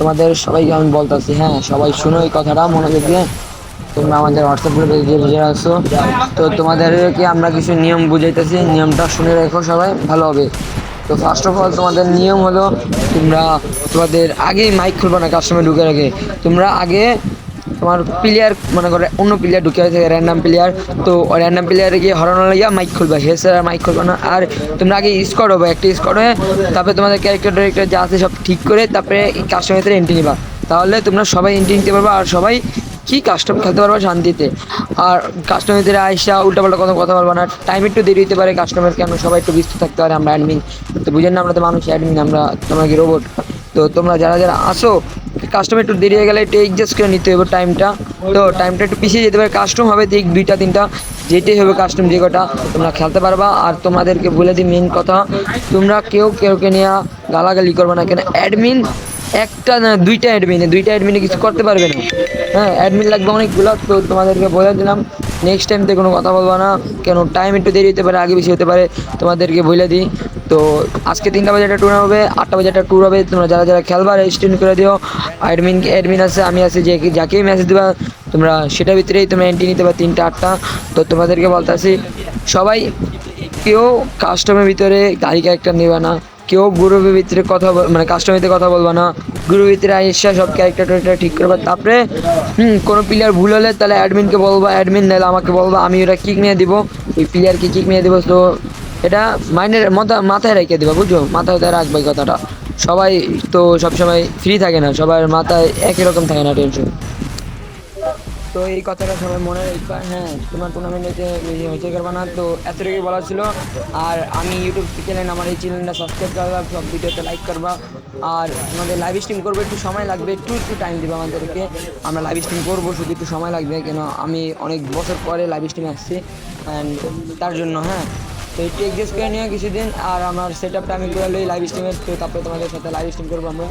তোমাদের সবাইকে আমি বলতেছি হ্যাঁ সবাই শুনো এই কথাটা, মনোযোগ দিয়ে। তোমরা আমাদের হোয়াটসঅ্যাপ গ্রুপে গিয়ে বুঝে আসো। তো তোমাদেরকে আমরা কিছু নিয়ম বুঝাইতেছি, নিয়মটা শুনে রেখো সবাই, ভালো হবে। তো ফার্স্ট অফ অল তোমাদের নিয়ম হলো, তোমরা তোমাদের আগে মাইক খুলবে না কাস্টমার ঢুকে রাখে তোমরা আগে তোমার প্লেয়ার মনে করে, অন্য প্লেয়ার ঢুকে আছে র্যান্ডাম প্লেয়ার তো র্যান্ডাম প্লেয়ারে গিয়ে হরানো লাগিয়া মাইক খুলবে। হে স্যার মাইক খুলবে না। আর তোমরা আগে স্কোয়াড হবে, একটা স্কোয়াড হয়ে তারপরে তোমাদের ক্যারেক্টার ট্যারেক্টার যা আছে সব ঠিক করে তারপরে কাস্টমারের এন্ট্রি নিবা। তাহলে তোমরা সবাই এন্ট্রি নিতে পারবে আর সবাই কি কাস্টম খেলতে পারবে শান্তিতে। আর কাস্টমারদের আইসা উল্টাপাল্টা কথা কথা বলব না। টাইম একটু দেরি হতে পারে কাস্টমার কেন সবাই একটু ব্যস্ত থাকতে পারে, আমরা অ্যাডমিন তো বুঝেন না, আমরা তো মানুষ অ্যাডমিন আমরা তোমরা কি রোবট তো তোমরা যারা যারা আসো কাস্টমার একটু দেরি হয়ে গেলে একটু এডজাস্ট করে নিতে হবে টাইমটা তো টাইমটা একটু পিছিয়ে যেতে পারে কাস্টম হবে ঠিক দুইটা, তিনটা, যেটাই হবে কাস্টম যে কটা, তোমরা খেলতে পারবা। আর তোমাদেরকে বলে দিই মেন কথা, তোমরা কেউ কেউকে নিয়ে গালাগালি করবে না কেন? অ্যাডমিন একটা না, দুইটা অ্যাডমিনে দুইটা অ্যাডমিনে কিছু করতে পারবে না। হ্যাঁ অ্যাডমিন লাগবে অনেকগুলো, তো তোমাদেরকে বলে দিলাম। নেক্সট টাইমতে কোনো কথা বলব না। কেন টাইম একটু দেরি হতে পারে, আগে বেশি হতে পারে, তোমাদেরকে বলে দিই। তো আজকে তিনটা বাজে একটা ট্যুর হবে, আটটা বাজে একটা ট্যুর হবে, তোমরা যারা যারা খেলবা রেজিস্ট্রেশন করে দিও। অ্যাডমিন অ্যাডমিন আছে, আমি আছি, যে যাকেই মেসেজ দিবা, তোমরা সেটার ভিতরেই তোমরা এন্ট্রি নিতে পারো, তিনটা, আটটা। তো তোমাদেরকে বলতেছি, সবাই কেউ কাস্টমের ভিতরে গাড়ি ক্যারেক্টার নেবে না। কেউ গ্রুপের ভিতরে কথা মানে কাস্টমের ভিতরে কথা বলবা না। গ্রুপের ভিতরে আইসা সব ক্যারেক্টার ট্যারেক্টার ঠিক করবা। তারপরে, হুম, কোনো প্লেয়ার ভুল হলে তাহলে অ্যাডমিনকে বলবা অ্যাডমিন নাহলে আমাকে বলবা, আমি ওটা কিক নিয়ে দিব। ওই প্লেয়ারকে কিক নিয়ে দিব। তো এটা মাইন্ডের মাথা মাথায় রেখে দিবা, বুঝছ? মাথায় রাখবে কথাটা। সবাই তো সবসময় ফ্রি থাকে না, সবার মাথায় একই রকম থাকে না টেনশন তো এই কথাটা সবাই মনে রাখবা। হ্যাঁ তোমার টুর্নামেন্টে বেশি হয়েছে করবা না, তো এতটুকুই বলা ছিল। আর আমি ইউটিউব চ্যানেল আমার এই চ্যানেলটা সাবস্ক্রাইব করবা সব ভিডিওতে লাইক করবা। আর আমাদের লাইভ স্ট্রিম করব, একটু সময় লাগবে, একটু একটু টাইম দেবে আমাদেরকে। আমরা লাইভ স্ট্রিম করব, শুধু একটু সময় লাগবে, কেন আমি অনেক বছর পরে লাইভ স্ট্রিমে আসছি। অ্যান্ড তার জন্য হ্যাঁ তো একটু এক্সেস করে নিও কিছুদিন। আর আমার সেট আপটা আমি করে লই লাইভ স্ট্রিমের তো তারপরে তোমাদের সাথে লাইভ স্ট্রিম করব আমরা।